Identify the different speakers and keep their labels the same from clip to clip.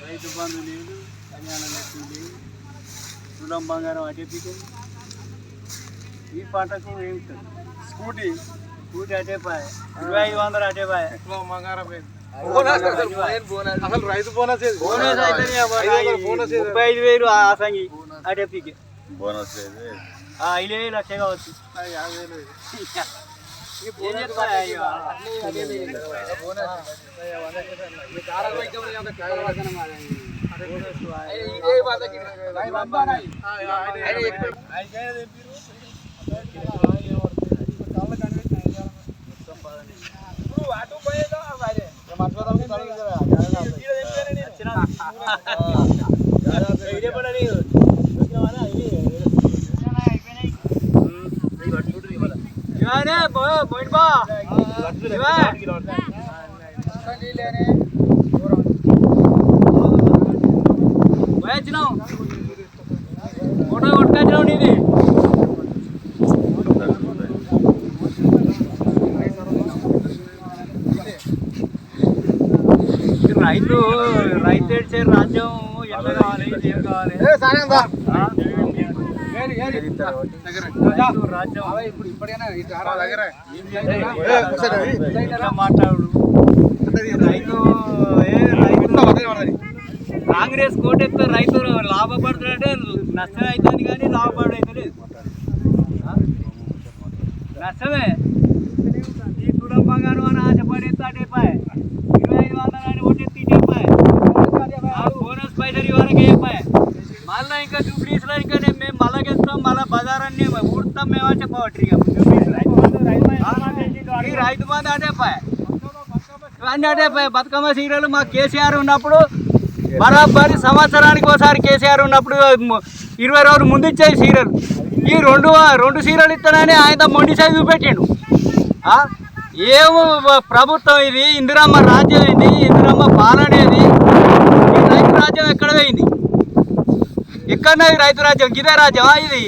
Speaker 1: రైతు బంధు లేదు కళ్యాణ లక్ష్మి లేదు తులం బంగారం అటే పీకే ఈ పంటకు ఏమి
Speaker 2: స్కూటీ
Speaker 1: స్కూటీ అటే పాయ. ఇరవై ఐదు వందలు అటే పాయ.
Speaker 2: అసలు రైతు బోనస్ ఏది?
Speaker 1: బోనస్? ముప్పై ఐదు వేలు ఆ సంగి అటే పీకే
Speaker 3: బోనస్
Speaker 1: ఆ ఐదే లక్ష కావచ్చు. ఏం చెప్తాయి వచ్చినావు ఫోటో కొట్టుకొచ్చినావు నీది రైతు రైతు ఏడ్చే రాజ్యం ఎట్లా కావాలి ఏం కావాలి? ఆ? రైతు రాజ్యం. మాట్లాడు. రైతు కాంగ్రెస్ కోటెత్తే రైతు లాభపడుతున్నాడంటే నష్టం అవుతుంది కానీ లాభపడైతే లేదు ఆ? నష్టమే. ఈ బంగారం అని ఆశపడి అటేపాయ్ ఇరవై ఐదు వందలు అని ఒకటి తీటేపాయ్ వరకు పైసలు మళ్ళీ ఇంకా జూబ్లీస్లో ఇంకా నేను మేము మళ్ళా గెలుస్తాం మళ్ళీ బజారాన్ని ఊడతాం మేము అని చెప్పవచ్చు ఇక. ఈ రైతు బంధు అటే పాయ్ ఇవన్నీ అటే పాయ్ బతుకమ్మ సీరియల్ మా కేసీఆర్ ఉన్నప్పుడు బరాబరి సంవత్సరానికి ఒకసారి కేసీఆర్ ఉన్నప్పుడు ఇరవై రోజులు ముందు ఇచ్చేది సీరియల్. ఈ రెండు రెండు సీరియల్ ఇస్తానని ఆయన మొండి సైజు చూపెట్టిండు. ఏమో ప్రభుత్వం ఇది ఇందిరమ్మ రాజ్యం ఇది ఇందిరమ్మ పాలనేది రాజ్యం ఎక్కడ పోయింది? ఎక్కడన్నా రైతు రాజ్యం గిదే రాజ్యమా ఇది.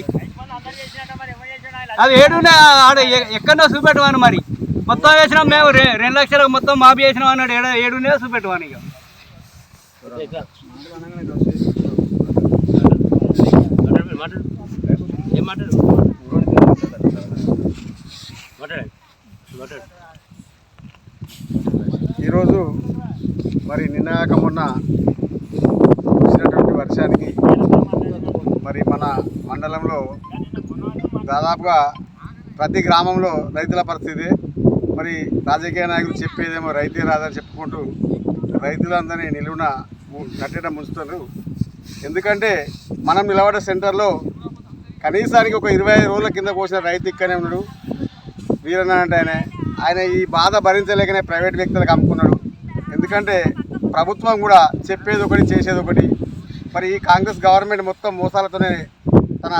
Speaker 1: అది ఏడునే ఆడ ఎక్కడో చూపెట్టమని మరి. మొత్తం వేసినాం మేము రెండు లక్షలకు మొత్తం మాఫీ వేసినాం అన్నాడు. ఏడ ఏడునే చూపెట్టమని ఇక
Speaker 2: ఈరోజు మరి నిన్నగాక మొన్న కురిసినటువంటి వర్షానికి మరి మన మండలంలో దాదాపుగా ప్రతి గ్రామంలో రైతుల పరిస్థితి. మరి రాజకీయ నాయకులు చెప్పేదేమో రైతే రాదని చెప్పుకుంటూ రైతులందరినీ నిలువున ము- కట్టెట ముంచుతారు ఎందుకంటే మనం నిలబడే సెంటర్లో కనీసానికి ఒక ఇరవై ఐదు రోజుల కింద కోసిన రైతు ఇక్కడనే ఉన్నాడు. వీరన్న అంటే ఆయన. ఆయన ఈ బాధ భరించలేకనే ప్రైవేట్ వ్యక్తులకు అమ్ముకున్నాడు. ఎందుకంటే ప్రభుత్వం కూడా చెప్పేది ఒకటి చేసేది ఒకటి. మరి ఈ కాంగ్రెస్ గవర్నమెంట్ మొత్తం మోసాలతోనే తన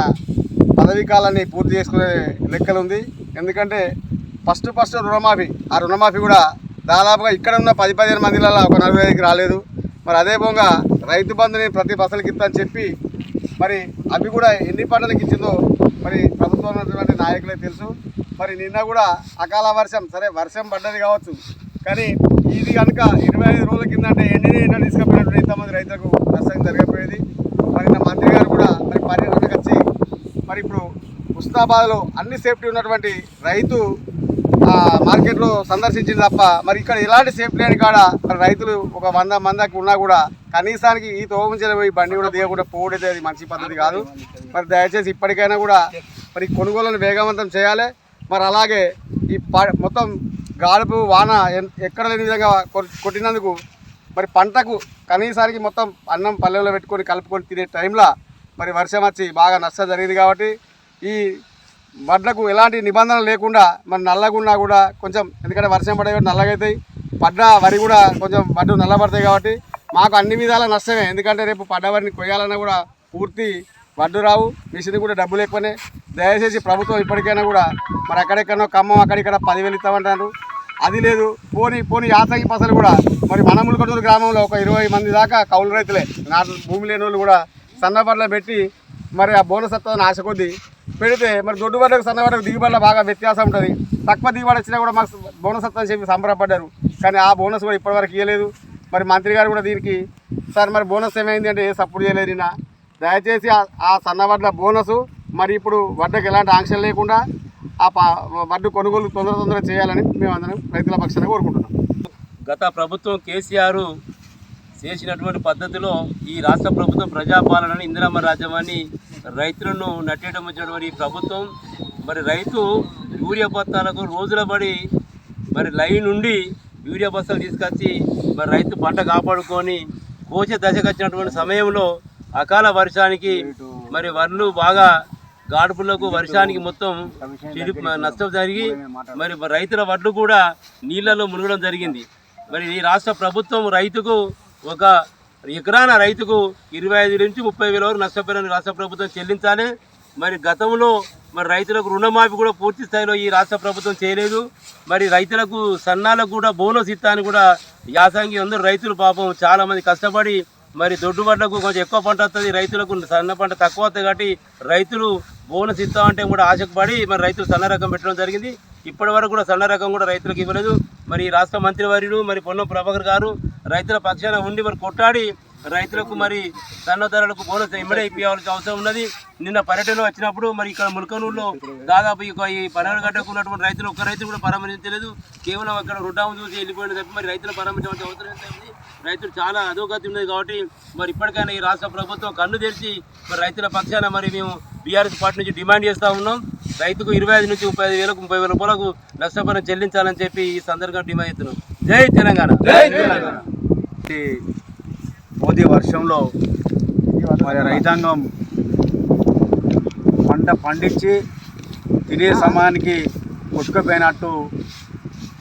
Speaker 2: పదవీ కాలాన్ని పూర్తి చేసుకునే లెక్కలు ఉంది ఎందుకంటే ఫస్ట్ ఫస్ట్ రుణమాఫీ ఆ రుణమాఫీ కూడా దాదాపుగా ఇక్కడ ఉన్న పది పదిహేను మందిలలో ఒక నలభై ఐదుకి రాలేదు. మరి అదే పోగా రైతు బంధుని ప్రతి ఫసలకి ఇస్తా అని చెప్పి మరి అవి కూడా ఎన్ని పంటలకు ఇచ్చిందో మరి ప్రభుత్వం ఉన్నటువంటి నాయకులే తెలుసు. మరి నిన్న కూడా అకాల వర్షం సరే వర్షం పడ్డది కావచ్చు కానీ ఇది కనుక ఇరవై ఐదు రోజుల కింద అంటే ఎన్ని ఎండ తీసుకుపోయినటువంటి ఇంతమంది రైతులకు నష్టం జరగకపోయేది మరి నిన్న మంత్రి గారు కూడా మరి పర్యటనకు వచ్చి మరి ఇప్పుడు హుస్నాబాద్లో అన్ని సేఫ్టీ ఉన్నటువంటి రైతు మార్కెట్లో సందర్శించింది తప్ప మరి ఇక్కడ ఎలాంటి సేఫ్టీ లేని కాడ మరి రైతులు ఒక వంద మందికి ఉన్నా కూడా కనీసానికి ఈ తోమించిన పోయి బండి కూడా దిగకుండా పోవడైతే అది మంచి పద్ధతి కాదు. మరి దయచేసి ఇప్పటికైనా కూడా మరి కొనుగోలను వేగవంతం చేయాలి. మరి అలాగే ఈ ప- మొత్తం గాడుపు వాన ఎక్కడ లేని విధంగా కొ- కొట్టినందుకు మరి పంటకు కనీసానికి మొత్తం అన్నం పల్లెల్లో పెట్టుకొని కలుపుకొని తినే టైంలో మరి వర్షం వచ్చి బాగా నష్టం జరిగింది కాబట్టి ఈ వడ్లకు ఎలాంటి నిబంధనలు లేకుండా మరి నల్లగున్నా కూడా కొంచెం ఎందుకంటే వర్షం పడే నల్లగైతాయి. పడ్డ వరి కూడా కొంచెం వడ్డు నల్లబడతాయి కాబట్టి మాకు అన్ని విధాల నష్టమే. ఎందుకంటే రేపు పడ్డ వరిని కొయ్యాలన్నా కూడా పూర్తి వడ్డు రావు మిషన్ కూడా డబ్బులు ఎక్కువనే. దయచేసి ప్రభుత్వం ఇప్పటికైనా కూడా మరి ఎక్కడెక్కడో ఖమ్మం అక్కడిక్కడ పదివేలు ఇస్తామంటారు. అది లేదు. పోని పోని యాసంగి పసలు కూడా మరి మన ములకటూరు గ్రామంలో ఒక ఇరవై మంది దాకా కౌలు రైతులే. నాటు భూమి లేని వాళ్ళు కూడా సన్నబడ్ల పెట్టి మరి ఆ బోనస్ వస్తుందని ఆశ కొద్దీ పెడితే మరి దొడ్డు బడ్డకు సన్నబడ్డకు దిగుబడిలో బాగా వ్యత్యాసం ఉంటుంది. తక్కువ దిగుబడి వచ్చినా కూడా మాకు బోనస్ వస్తుందని చెప్పి సంబరపడ్డారు. కానీ ఆ బోనస్ కూడా ఇప్పటివరకు ఇవ్వలేదు మరి మంత్రి గారు కూడా దీనికి సార్ మరి బోనస్ ఏమైంది అంటే ఏ సపోర్ట్ చేయలేదు నిన్న. దయచేసి ఆ- సన్నవడ్ల సన్నబడ్ల బోనసు మరి ఇప్పుడు వడ్డకు ఎలాంటి ఆంక్షలు లేకుండా ఆ వడ్డు కొనుగోలు తొందర తొందర చేయాలని మేము అందరం రైతుల పక్షాన కోరుకుంటున్నాం.
Speaker 4: గత ప్రభుత్వం కేసీఆర్ చేసినటువంటి పద్ధతిలో ఈ రాష్ట్ర ప్రభుత్వం ప్రజాపాలనని ఇందిరమ్మ రాజ్యమని రైతులను నట్టేయడం వచ్చినటువంటి ఈ ప్రభుత్వం మరి రైతు యూరియా బత్తాలకు రోజుల బడి మరి లైన్ నుండి యూరియా బస్తాలు తీసుకొచ్చి మరి రైతు పంట కాపాడుకొని కోసే దశకు వచ్చినటువంటి సమయంలో అకాల వర్షానికి మరి వడ్లు బాగా గాడుపులకు వర్షానికి మొత్తం నష్టం జరిగి మరి రైతుల వడ్లు కూడా నీళ్ళలో మునగడం జరిగింది. మరి ఈ రాష్ట్ర ప్రభుత్వం రైతుకు ఒక ఎకరాన రైతుకు ఇరవై ఐదు నుంచి ముప్పై వేల వరకు నష్టపోయిన రాష్ట్ర ప్రభుత్వం చెల్లించాలి. మరి గతంలో మరి రైతులకు రుణమాఫీ కూడా పూర్తి స్థాయిలో ఈ రాష్ట్ర ప్రభుత్వం చేయలేదు. మరి రైతులకు సన్నాలకు కూడా బోనస్ ఇస్తాను కూడా యాసంగి అందరూ రైతులు పాపం చాలామంది కష్టపడి మరి దొడ్డు పంటకు కొంచెం ఎక్కువ పంట వస్తుంది రైతులకు సన్న పంట తక్కువ వస్తుంది కాబట్టి రైతులు బోనస్ ఇస్తామంటే కూడా ఆశకు పడి మరి రైతులు సన్న రకం పెట్టడం జరిగింది. ఇప్పటి వరకు కూడా సన్న రకం కూడా రైతులకు ఇవ్వలేదు. మరి రాష్ట్ర రాష్ట్ర మంత్రివర్యులు మరి పొన్నం ప్రభాకర్ గారు రైతుల పక్షాన ఉండి మరి కొట్టాడి రైతులకు మరి సన్న ధరలకు బోనస్ ఇమ్మడే ఇప్పించాల్సిన అవసరం ఉన్నది. నిన్న పర్యటన వచ్చినప్పుడు మరి ఇక్కడ ములకనూరులో దాదాపు ఈ పన్నెండు గంటకు ఉన్నటువంటి రైతులు ఒక్క రైతు కూడా పరామర్శించలేదు. కేవలం అక్కడ రుడ్డాము చూసి వెళ్ళిపోయిన తప్ప మరి రైతులు పరామర్శించాల్సిన అవసరం ఏంటంటే రైతులు చాలా అధోగతి ఉన్నది కాబట్టి మరి ఇప్పటికైనా ఈ రాష్ట్ర ప్రభుత్వం కన్ను తెరిచి మరి రైతుల పక్షాన మరి మేము బీఆర్ఎస్ పార్టీ నుంచి డిమాండ్ చేస్తూ ఉన్నాం. రైతుకు ఇరవై ఐదు నుంచి ముప్పై ఐదు వేలకు ముప్పై వేల రూపాయలకు నష్టపరిహారం చెల్లించాలని చెప్పి ఈ సందర్భంగా డిమాండ్ చేస్తున్నాం. జై తెలంగాణ. జై తెలంగాణ.
Speaker 5: ఈ మోదీ వర్షంలో మరి రైతాంగం పంట పండించి తినే సమయానికి కొట్టుకుపోయినట్టు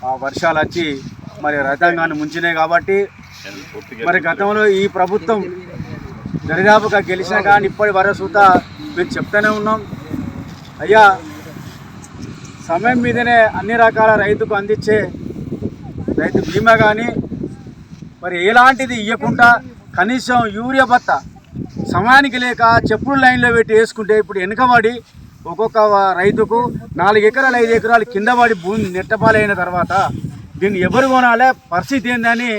Speaker 5: ఆ వర్షాలు వచ్చి మరి రైతాంగాన్ని ముంచినాయి కాబట్టి మరి గతంలో ఈ ప్రభుత్వం దరిదాపుగా గెలిచినా కానీ ఇప్పటి వరకు మేము చెప్తూనే ఉన్నాం. అయ్యా సమయం మీదనే అన్ని రకాల రైతుకు అందించే రైతు బీమా కానీ మరి ఎలాంటిది ఇవ్వకుండా కనీసం యూరియా బత్త సమయానికి లేక చెప్పుడు లైన్లో పెట్టి వేసుకుంటే ఇప్పుడు వెనుకబడి ఒక్కొక్క రైతుకు నాలుగు ఎకరాలు ఐదు ఎకరాలు కింద పడి భూమి నెట్టపాలైన తర్వాత దీన్ని ఎవరు కొనాలే? పరిస్థితి ఏందని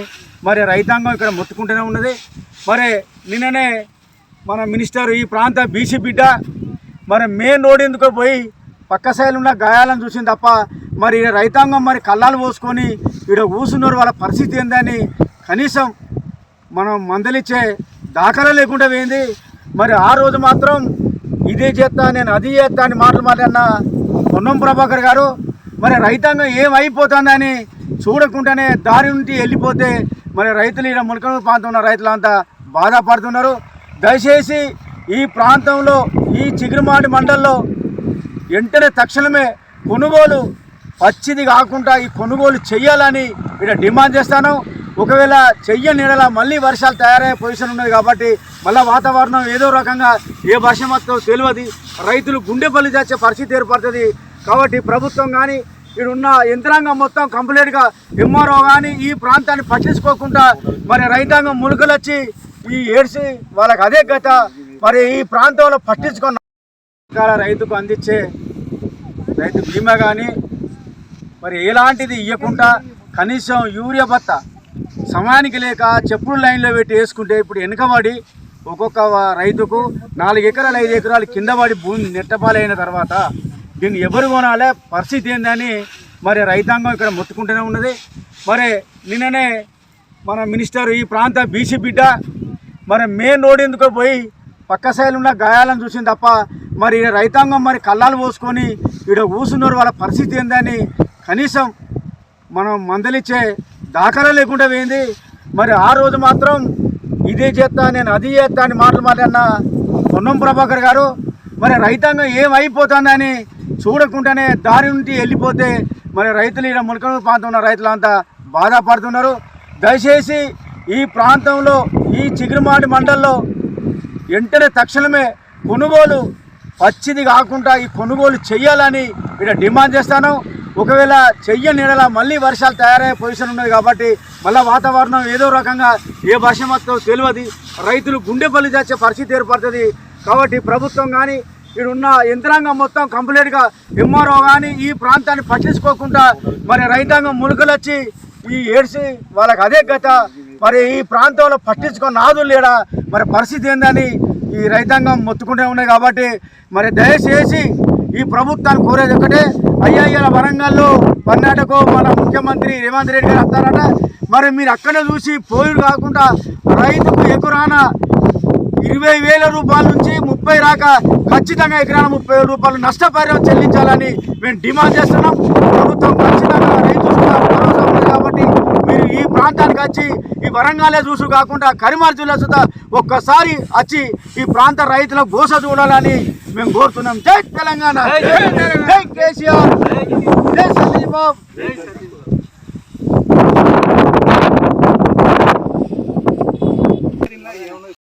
Speaker 5: మరి రైతాంగం ఇక్కడ మొత్తుకుంటూనే ఉన్నది. మరి నిన్ననే మన మినిస్టర్ ఈ ప్రాంత బీసీ బిడ్డ మరి మెయిన్ రోడ్ ఎందుకో పోయి పక్క సైడ్ ఉన్న గాయాలను చూసింది తప్ప మరి రైతాంగం మరి కళ్ళాలు పోసుకొని ఇక్కడ కూసున్నారు వాళ్ళ పరిస్థితి ఏందని కనీసం మనం మందలిచ్చే దాఖలా లేకుండా పోయింది. మరి ఆ రోజు మాత్రం ఇదే చేస్తా నేను అది చేస్తా అని మాటలు మాట్లాడిన పొన్నం ప్రభాకర్ గారు. మరి రైతాంగం ఏమైపోతుందని చూడకుండానే దారి నుండి వెళ్ళిపోతే మరి రైతులు ఈయన ములకనూరు ప్రాంతంలో ఉన్న రైతులంతా బాధపడుతున్నారు. దయచేసి ఈ ప్రాంతంలో ఈ చిగురుమాడి మండల్లో వెంటనే తక్షణమే కొనుగోలు పచ్చిది కాకుండా ఈ కొనుగోలు చెయ్యాలని ఇక్కడ డిమాండ్ చేస్తాను. ఒకవేళ చెయ్యని నెల మళ్ళీ వర్షాలు తయారయ్యే పొజిషన్ ఉన్నది కాబట్టి మళ్ళీ వాతావరణం ఏదో రకంగా ఏ వర్షం వస్తుందో తెలియదు. రైతులు గుండె చేసే పరిస్థితి ఏర్పడుతుంది. కాబట్టి ప్రభుత్వం కానీ ఇక్కడ ఉన్న యంత్రాంగం మొత్తం కంప్లీట్గా ఎంఆర్ఓ కానీ ఈ ప్రాంతాన్ని పట్టించుకోకుండా మరి రైతాంగం ములుకలు వచ్చి ఈ ఏడ్చి వాళ్ళకి అదే గత మరి ఈ ప్రాంతంలో పట్టించుకున్న రైతుకు అందించే రైతు బీమా కానీ మరి ఎలాంటిది ఇవ్వకుండా కనీసం యూరియా బత్త సమయానికి లేక చెప్పుడు లైన్లో పెట్టి వేసుకుంటే ఇప్పుడు వెనుకబడి ఒక్కొక్క రైతుకు నాలుగు ఎకరాలు ఐదు ఎకరాలు కింద పడి భూమి నెట్టపాలైన తర్వాత దీన్ని ఎవరు కొనాలే పరిస్థితి ఏందని మరి రైతాంగం ఇక్కడ మొత్తుకుంటూనే ఉన్నది. మరి నిన్ననే మన మినిస్టర్ ఈ ప్రాంత బీసీ బిడ్డ మరి మెయిన్ రోడ్ ఎందుకో పోయి పక్క సైలు ఉన్న గాయాలను చూసింది తప్ప మరి రైతాంగం మరి కళ్ళాలు పోసుకొని ఇక్కడ కూసున్నారు వాళ్ళ పరిస్థితి ఏందని కనీసం మనం మందలిచ్చే దాఖలా లేకుండా పోయింది. మరి ఆ రోజు మాత్రం ఇదే చేస్తా నేను అది చేస్తా అని మాటలు మాట్లాడిన పొన్నం ప్రభాకర్ గారు. మరి రైతాంగం ఏమైపోతుందని చూడకుండానే దారి నుండి వెళ్ళిపోతే మరి రైతులు ఇక్కడ ములకనూరు ప్రాంతంలో ఉన్న రైతులంతా బాధపడుతున్నారు. దయచేసి ఈ ప్రాంతంలో ఈ చిగురుమాడి మండల్లో వెంటనే తక్షణమే కొనుగోలు పచ్చిది కాకుండా ఈ కొనుగోలు చేయాలని ఇక్కడ డిమాండ్ చేస్తాను. ఒకవేళ చెయ్యని నెల మళ్ళీ వర్షాలు తయారయ్యే పొజిషన్ ఉన్నది కాబట్టి మళ్ళీ వాతావరణం ఏదో రకంగా ఏ వర్షం వస్తుందో తెలియదు. రైతులు గుండెపల్లి చేసే తెచ్చే పరిస్థితి ఏర్పడుతుంది. కాబట్టి ప్రభుత్వం కానీ ఉన్న యంత్రాంగం మొత్తం కంప్లీట్గా ఎంఆర్ఓ కానీ ఈ ప్రాంతాన్ని పట్టించుకోకుండా మరి రైతాంగం మునుకలు వచ్చి ఈ ఏడ్చి వాళ్ళకి అదే గత. మరి ఈ ప్రాంతంలో పట్టించుకొని నాదు లేడా? మరి పరిస్థితి ఏందని ఈ రైతాంగం మొత్తుకుంటూ ఉన్నాయి కాబట్టి మరి దయచేసి ఈ ప్రభుత్వాన్ని కోరేది ఒకటే అయ్యా వరంగల్లో కర్ణాటక మన ముఖ్యమంత్రి రేవంత్ రెడ్డి గారు వస్తారట. మరి మీరు అక్కడే చూసి పోయి కాకుండా రైతుకు ఎకురాన ఇరవై వేల రూపాయల నుంచి ముప్పై రాక ఖచ్చితంగా ఎకరాన ముప్పై వేల రూపాయలు నష్టపరిహారం చెల్లించాలని మేము డిమాండ్ చేస్తున్నాం. ప్రభుత్వం ఖచ్చితంగా రైతు సుతా భరోసా ఉంది కాబట్టి మీరు ఈ ప్రాంతానికి వచ్చి ఈ వరంగలే చూసు కాకుండా కరీంనగర్ జిల్లా సుతా ఒక్కసారి వచ్చి ఈ ప్రాంత రైతుల గోస చూడాలని మేము కోరుతున్నాం. జై తెలంగాణ. జై కేసీఆర్. జై సంజయ్ బాబు.